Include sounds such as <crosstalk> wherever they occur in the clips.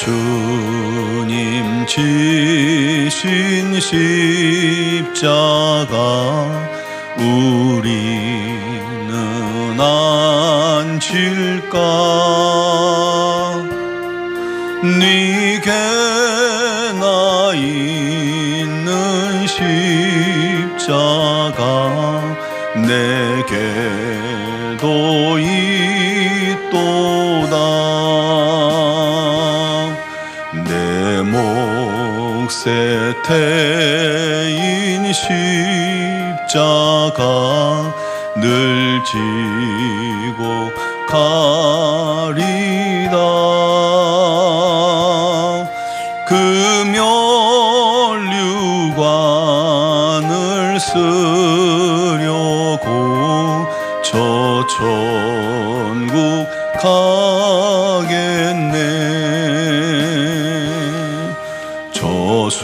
주님 지신 십자가 우리는 안질까 몫에 태인 십자가 늘 지고 가리다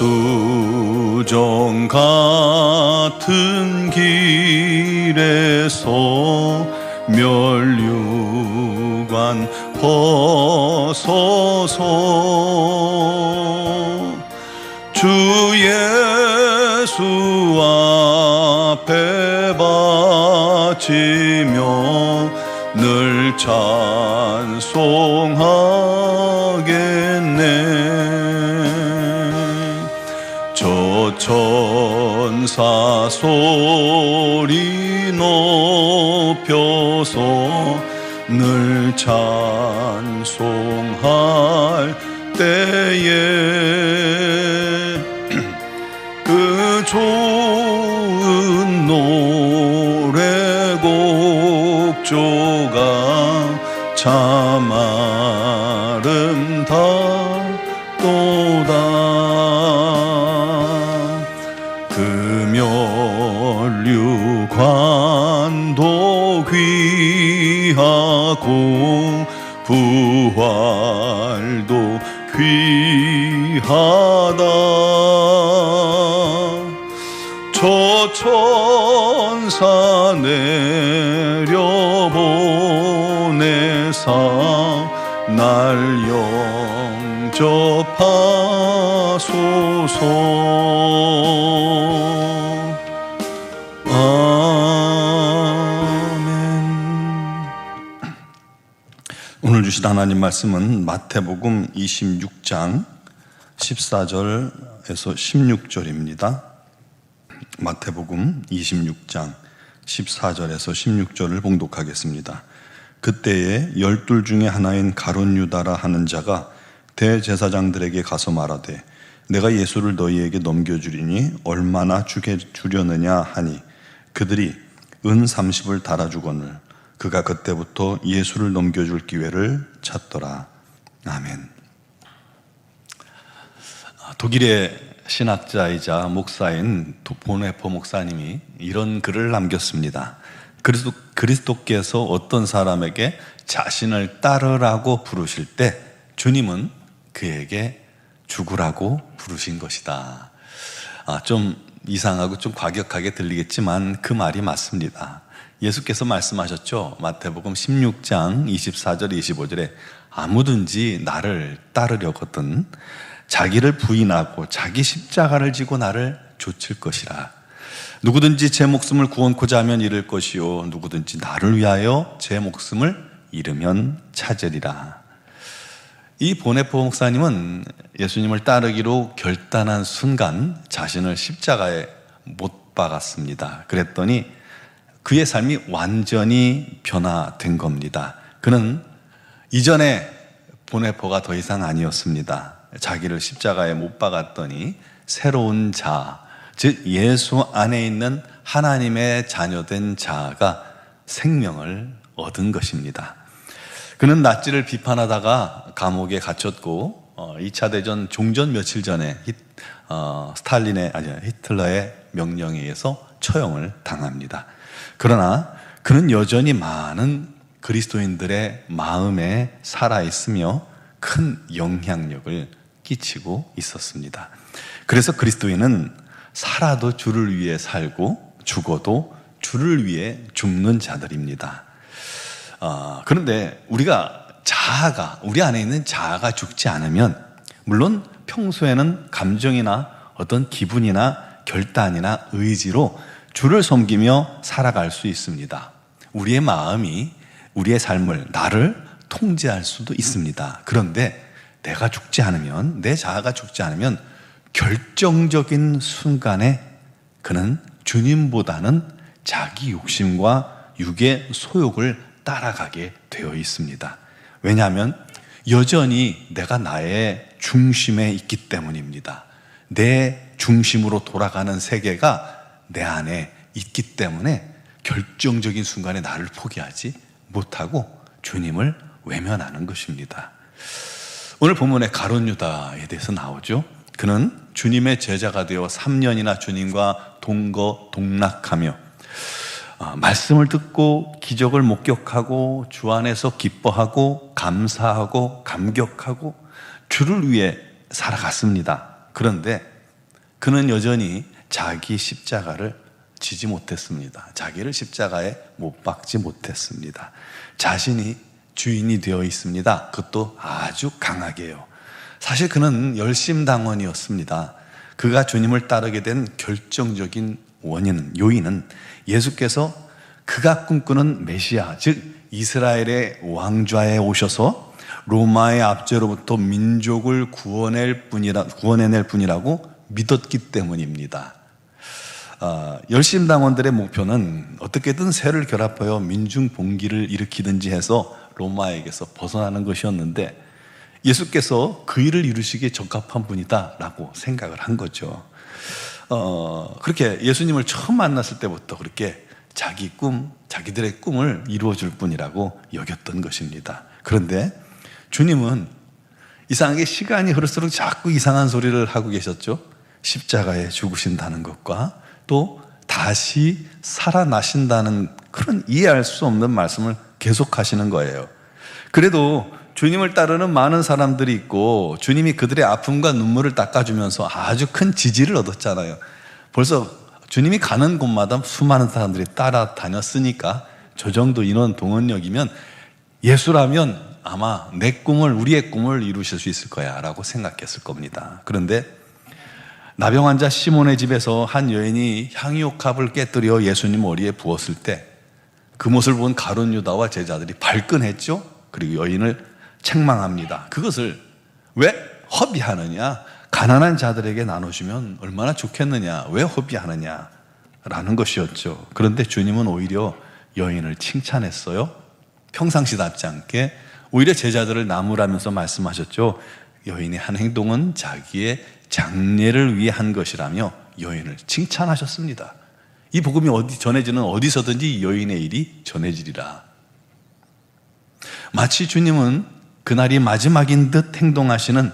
수정 같은 길에서 멸류관 벗어서 주 예수 앞에 바치며 늘 찬송하 천사 소리 높여서 늘 찬송할 때에 <clears throat> 그 좋은 노래곡 조가 참아 귀하고 부활도 귀하다. 저 천사 내려보내사 날 영접하소서 주신 하나님 말씀은 마태복음 26장 14절에서 16절입니다. 마태복음 26장 14절에서 16절을 봉독하겠습니다. 그때에 열둘 중에 하나인 가론 유다라 하는 자가 대제사장들에게 가서 말하되 내가 예수를 너희에게 넘겨주리니 얼마나 주게 주려느냐 하니 그들이 은 30을 달아주거늘 그가 그때부터 예수를 넘겨줄 기회를 찾더라. 아멘. 독일의 신학자이자 목사인 보네포 목사님이 이런 글을 남겼습니다. 그리스도, 그리스도께서 어떤 사람에게 자신을 따르라고 부르실 때 주님은 그에게 죽으라고 부르신 것이다. 아, 좀 이상하고 좀 과격하게 들리겠지만 그 말이 맞습니다. 예수께서 말씀하셨죠. 마태복음 16장 24절 25절에 아무든지 나를 따르려거든 자기를 부인하고 자기 십자가를 지고 나를 좇을 것이라. 누구든지 제 목숨을 구원코자 하면 잃을 것이요 누구든지 나를 위하여 제 목숨을 잃으면 찾으리라. 이 보네포 목사님은 예수님을 따르기로 결단한 순간 자신을 십자가에 못 박았습니다. 그랬더니 그의 삶이 완전히 변화된 겁니다. 그는 이전에 보네포가 더 이상 아니었습니다. 자기를 십자가에 못 박았더니 새로운 자, 즉 예수 안에 있는 하나님의 자녀된 자가 생명을 얻은 것입니다. 그는 나치를 비판하다가 감옥에 갇혔고 어, 2차 대전 종전 며칠 전에 히, 어, 스탈린의 아니 히틀러의 명령에 의해서 처형을 당합니다. 그러나 그는 여전히 많은 그리스도인들의 마음에 살아 있으며 큰 영향력을 끼치고 있었습니다. 그래서 그리스도인은 살아도 주를 위해 살고 죽어도 주를 위해 죽는 자들입니다. 어, 그런데 우리가 자아가 우리 안에 있는 자아가 죽지 않으면 물론 평소에는 감정이나 어떤 기분이나 결단이나 의지로 주를 섬기며 살아갈 수 있습니다. 우리의 마음이 우리의 삶을 나를 통제할 수도 있습니다. 그런데 내가 죽지 않으면 내 자아가 죽지 않으면 결정적인 순간에 그는 주님보다는 자기 욕심과 육의 소욕을 따라가게 되어 있습니다. 왜냐하면 여전히 내가 나의 중심에 있기 때문입니다. 내 중심으로 돌아가는 세계가 내 안에 있기 때문에 결정적인 순간에 나를 포기하지 못하고 주님을 외면하는 것입니다. 오늘 본문에 가론 유다에 대해서 나오죠. 그는 주님의 제자가 되어 3년이나 주님과 동거 동락하며 어, 말씀을 듣고 기적을 목격하고 주 안에서 기뻐하고 감사하고 감격하고 주를 위해 살아갔습니다. 그런데 그는 여전히 자기 십자가를 지지 못했습니다. 자기를 십자가에 못 박지 못했습니다. 자신이 주인이 되어 있습니다. 그것도 아주 강하게요. 사실 그는 열심당원이었습니다. 그가 주님을 따르게 된 결정적인 원인은, 요인은 예수께서 그가 꿈꾸는 메시아, 즉 이스라엘의 왕좌에 오셔서 로마의 압제로부터 민족을 구원할 뿐이라, 구원해낼 뿐이라고 믿었기 때문입니다. 어, 열심당원들의 목표는 어떻게든 세를 결합하여 민중 봉기를 일으키든지 해서 로마에게서 벗어나는 것이었는데 예수께서 그 일을 이루시기에 적합한 분이다라고 생각을 한 거죠. 어, 그렇게 예수님을 처음 만났을 때부터 그렇게 자기 꿈, 자기들의 꿈을 이루어줄 뿐이라고 여겼던 것입니다. 그런데 주님은 이상하게 시간이 흐를수록 자꾸 이상한 소리를 하고 계셨죠. 십자가에 죽으신다는 것과 또 다시 살아나신다는 그런 이해할 수 없는 말씀을 계속 하시는 거예요. 그래도 주님을 따르는 많은 사람들이 있고 주님이 그들의 아픔과 눈물을 닦아주면서 아주 큰 지지를 얻었잖아요. 벌써 주님이 가는 곳마다 수많은 사람들이 따라다녔으니까 저 정도 인원 동원력이면 예수라면 아마 내 꿈을, 우리의 꿈을 이루실 수 있을 거야 라고 생각했을 겁니다. 그런데 나병 환자 시몬의 집에서 한 여인이 향유옥합을 깨뜨려 예수님 머리에 부었을 때 그 모습을 본 가론 유다와 제자들이 발끈했죠. 그리고 여인을 책망합니다. 그것을 왜 허비하느냐? 가난한 자들에게 나눠주면 얼마나 좋겠느냐? 왜 허비하느냐? 라는 것이었죠. 그런데 주님은 오히려 여인을 칭찬했어요. 평상시답지 않게 오히려 제자들을 나무라면서 말씀하셨죠. 여인의 한 행동은 자기의 장례를 위해 한 것이라며 여인을 칭찬하셨습니다. 이 복음이 어디 전해지는 어디서든지 여인의 일이 전해지리라. 마치 주님은 그날이 마지막인 듯 행동하시는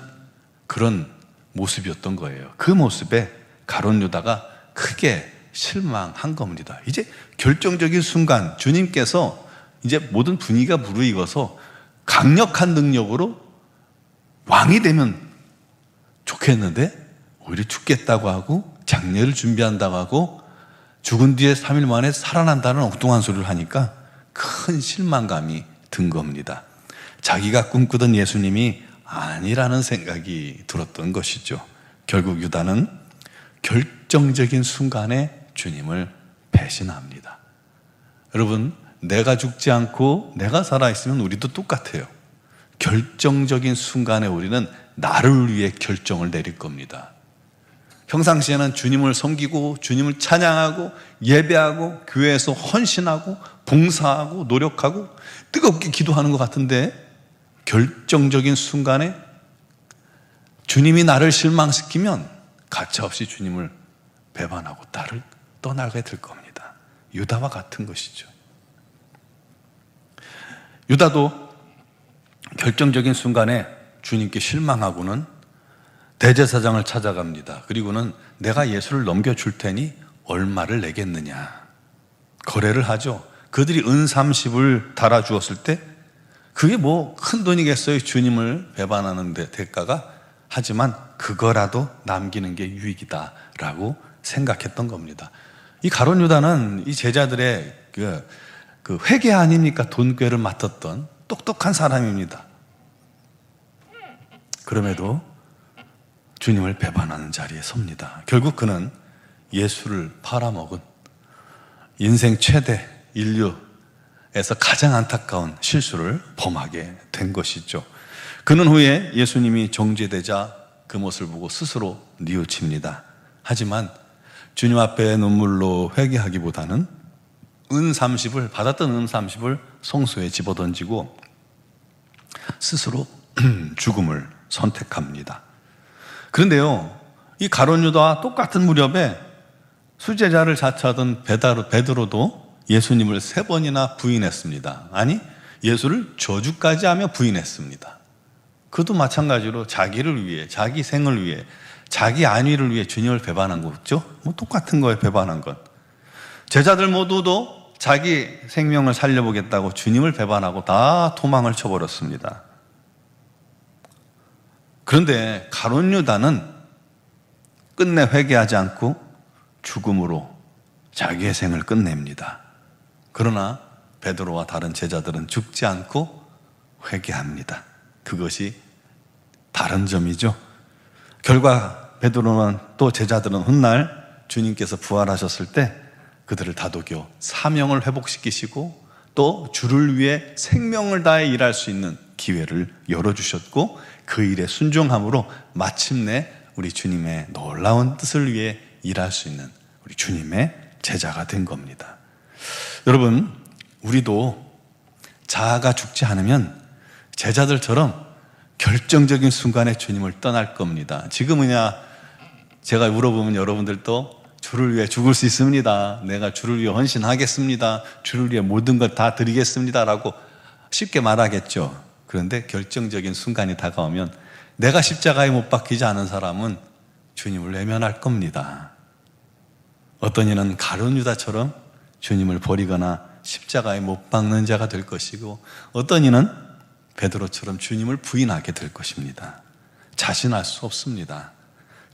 그런 모습이었던 거예요. 그 모습에 가론 유다가 크게 실망한 겁니다. 이제 결정적인 순간 주님께서 이제 모든 분위기가 무르익어서 강력한 능력으로 왕이 되면 좋겠는데 오히려 죽겠다고 하고 장례를 준비한다고 하고 죽은 뒤에 3일 만에 살아난다는 엉뚱한 소리를 하니까 큰 실망감이 든 겁니다. 자기가 꿈꾸던 예수님이 아니라는 생각이 들었던 것이죠. 결국 유다는 결정적인 순간에 주님을 배신합니다. 여러분, 내가 죽지 않고 내가 살아있으면 우리도 똑같아요. 결정적인 순간에 우리는 나를 위해 결정을 내릴 겁니다. 평상시에는 주님을 섬기고 주님을 찬양하고 예배하고 교회에서 헌신하고 봉사하고 노력하고 뜨겁게 기도하는 것 같은데 결정적인 순간에 주님이 나를 실망시키면 가차없이 주님을 배반하고 나를 떠나게 될 겁니다. 유다와 같은 것이죠. 유다도 결정적인 순간에 주님께 실망하고는 대제사장을 찾아갑니다. 그리고는 내가 예수를 넘겨줄 테니 얼마를 내겠느냐. 거래를 하죠. 그들이 은 30을 달아주었을 때 그게 뭐 큰 돈이겠어요. 주님을 배반하는 데 대가가. 하지만 그거라도 남기는 게 유익이다. 라고 생각했던 겁니다. 이 가론 유다는 이 제자들의 그, 그 회계 아닙니까? 돈꾀를 맡았던 똑똑한 사람입니다. 그럼에도 주님을 배반하는 자리에 섭니다. 결국 그는 예수를 팔아먹은 인생 최대 인류에서 가장 안타까운 실수를 범하게 된 것이죠. 그는 후에 예수님이 정죄되자 그 모습을 보고 스스로 뉘우칩니다. 하지만 주님 앞에 눈물로 회개하기보다는 은 30을 받았던 은 30을 송수에 집어던지고 스스로 <clears throat> 죽음을 선택합니다. 그런데요, 이 가론 유다와 똑같은 무렵에 수제자를 자처하던 베다로, 베드로도 예수님을 세 번이나 부인했습니다. 아니, 예수를 저주까지 하며 부인했습니다. 그도 마찬가지로 자기를 위해, 자기 생을 위해, 자기 안위를 위해 주님을 배반한 거죠? 뭐 똑같은 거에 배반한 건. 제자들 모두도 자기 생명을 살려보겠다고 주님을 배반하고 다 도망을 쳐버렸습니다. 그런데 가론 유다는 끝내 회개하지 않고 죽음으로 자기의 생을 끝냅니다. 그러나 베드로와 다른 제자들은 죽지 않고 회개합니다. 그것이 다른 점이죠. 결과 베드로는 또 제자들은 훗날 주님께서 부활하셨을 때 그들을 다독여 사명을 회복시키시고 또 주를 위해 생명을 다해 일할 수 있는 기회를 열어주셨고 그 일에 순종함으로 마침내 우리 주님의 놀라운 뜻을 위해 일할 수 있는 우리 주님의 제자가 된 겁니다. 여러분, 우리도 자아가 죽지 않으면 제자들처럼 결정적인 순간에 주님을 떠날 겁니다. 지금은야 제가 물어보면 여러분들도 주를 위해 죽을 수 있습니다. 내가 주를 위해 헌신하겠습니다. 주를 위해 모든 것다 드리겠습니다. 라고 쉽게 말하겠죠. 그런데 결정적인 순간이 다가오면 내가 십자가에 못 박히지 않은 사람은 주님을 외면할 겁니다. 어떤 이는 가룟 유다처럼 주님을 버리거나 십자가에 못 박는 자가 될 것이고 어떤 이는 베드로처럼 주님을 부인하게 될 것입니다. 자신할 수 없습니다.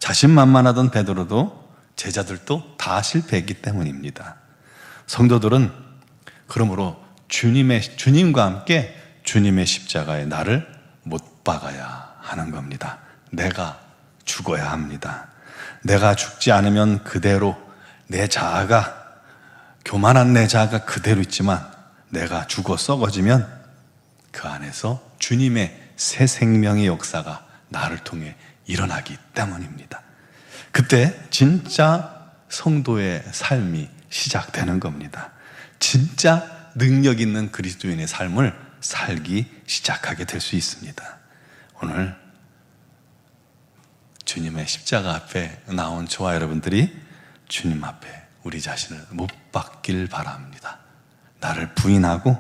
자신만만하던 베드로도 제자들도 다 실패했기 때문입니다. 성도들은 그러므로 주님의 주님과 함께 주님의 십자가에 나를 못 박아야 하는 겁니다. 내가 죽어야 합니다. 내가 죽지 않으면 그대로 내 자아가 교만한 내 자아가 그대로 있지만 내가 죽어 썩어지면 그 안에서 주님의 새 생명의 역사가 나를 통해 일어나기 때문입니다. 그때 진짜 성도의 삶이 시작되는 겁니다. 진짜 능력 있는 그리스도인의 삶을 살기 시작하게 될 수 있습니다. 오늘 주님의 십자가 앞에 나온 저와 여러분들이 주님 앞에 우리 자신을 못 박길 바랍니다. 나를 부인하고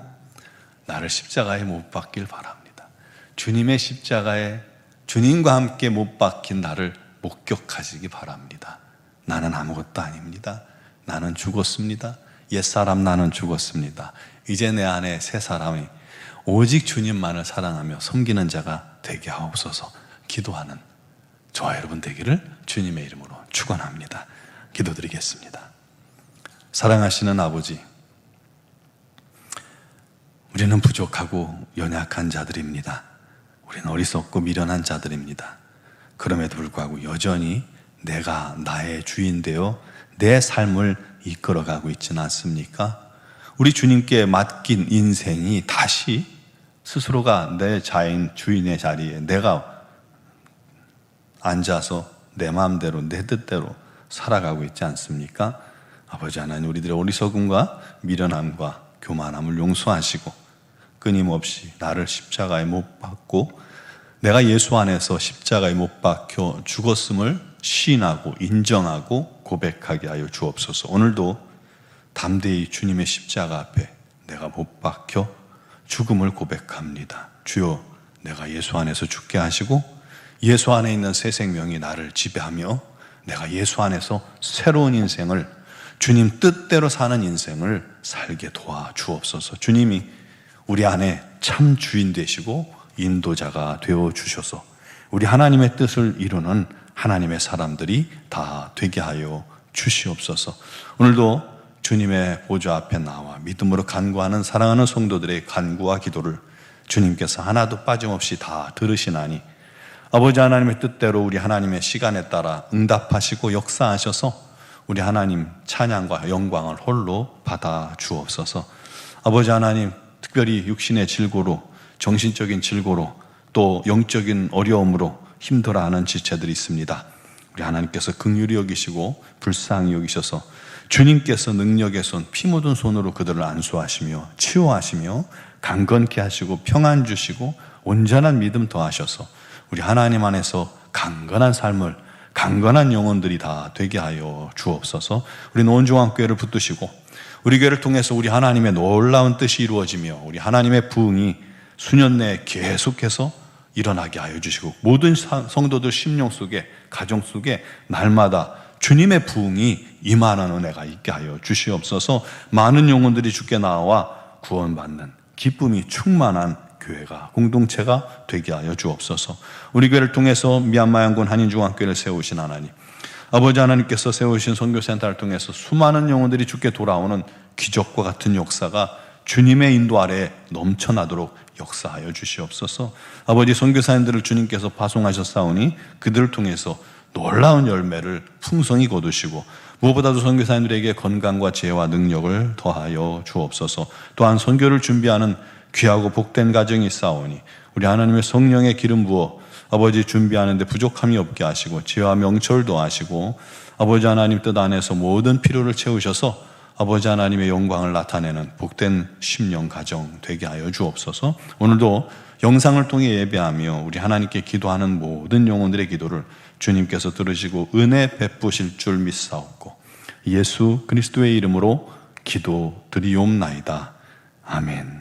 나를 십자가에 못 박길 바랍니다. 주님의 십자가에 주님과 함께 못 박힌 나를 목격하시기 바랍니다. 나는 아무것도 아닙니다. 나는 죽었습니다. 옛사람 나는 죽었습니다. 이제 내 안에 새 사람이 오직 주님만을 사랑하며 섬기는 자가 되게 하옵소서 기도하는 저와 여러분 되기를 주님의 이름으로 축원합니다. 기도드리겠습니다. 사랑하시는 아버지, 우리는 부족하고 연약한 자들입니다. 우리는 어리석고 미련한 자들입니다. 그럼에도 불구하고 여전히 내가 나의 주인 되어 내 삶을 이끌어가고 있지는 않습니까? 우리 주님께 맡긴 인생이 다시 스스로가 내 자인 주인의 자리에 내가 앉아서 내 마음대로 내 뜻대로 살아가고 있지 않습니까? 아버지 하나님 우리들의 어리석음과 미련함과 교만함을 용서하시고 끊임없이 나를 십자가에 못 박고 내가 예수 안에서 십자가에 못 박혀 죽었음을 시인하고 인정하고 고백하게 하여 주옵소서. 오늘도 담대히 주님의 십자가 앞에 내가 못 박혀 죽음을 고백합니다. 주여, 내가 예수 안에서 죽게 하시고 예수 안에 있는 새 생명이 나를 지배하며 내가 예수 안에서 새로운 인생을 주님 뜻대로 사는 인생을 살게 도와 주옵소서. 주님이 우리 안에 참 주인 되시고 인도자가 되어 주셔서 우리 하나님의 뜻을 이루는 하나님의 사람들이 다 되게 하여 주시옵소서. 오늘도 주님의 보좌 앞에 나와 믿음으로 간구하는 사랑하는 성도들의 간구와 기도를 주님께서 하나도 빠짐없이 다 들으시나니 아버지 하나님의 뜻대로 우리 하나님의 시간에 따라 응답하시고 역사하셔서 우리 하나님 찬양과 영광을 홀로 받아 주옵소서. 아버지 하나님 특별히 육신의 질고로 정신적인 질고로 또 영적인 어려움으로 힘들어하는 지체들이 있습니다. 우리 하나님께서 긍휼히 여기시고 불쌍히 여기셔서 주님께서 능력의 손, 피 묻은 손으로 그들을 안수하시며 치유하시며 강건케 하시고 평안 주시고 온전한 믿음 더하셔서 우리 하나님 안에서 강건한 삶을 강건한 영혼들이 다 되게 하여 주옵소서. 우리 노원중앙교회를 붙드시고 우리 교회를 통해서 우리 하나님의 놀라운 뜻이 이루어지며 우리 하나님의 부흥이 수년 내에 계속해서 일어나게 하여 주시고 모든 성도들 심령 속에 가정 속에 날마다 주님의 부흥이 임하는 은혜가 있게 하여 주시옵소서. 많은 영혼들이 주께 나와 구원받는 기쁨이 충만한 교회가 공동체가 되게 하여 주옵소서. 우리 교회를 통해서 미얀마 양군 한인중앙교회를 세우신 하나님, 아버지 하나님께서 세우신 선교센터를 통해서 수많은 영혼들이 주께 돌아오는 기적과 같은 역사가 주님의 인도 아래 넘쳐나도록 역사하여 주시옵소서. 아버지 선교사님들을 주님께서 파송하셨사오니 그들을 통해서 놀라운 열매를 풍성히 거두시고 무엇보다도 선교사님들에게 건강과 지혜와 능력을 더하여 주옵소서. 또한 선교를 준비하는 귀하고 복된 가정이 있사오니 우리 하나님의 성령의 기름 부어 아버지 준비하는데 부족함이 없게 하시고 지혜와 명철도 하시고 아버지 하나님 뜻 안에서 모든 필요를 채우셔서 아버지 하나님의 영광을 나타내는 복된 심령 가정 되게 하여 주옵소서. 오늘도 영상을 통해 예배하며 우리 하나님께 기도하는 모든 영혼들의 기도를 주님께서 들으시고 은혜 베푸실 줄 믿사옵고 예수 그리스도의 이름으로 기도 드리옵나이다. 아멘.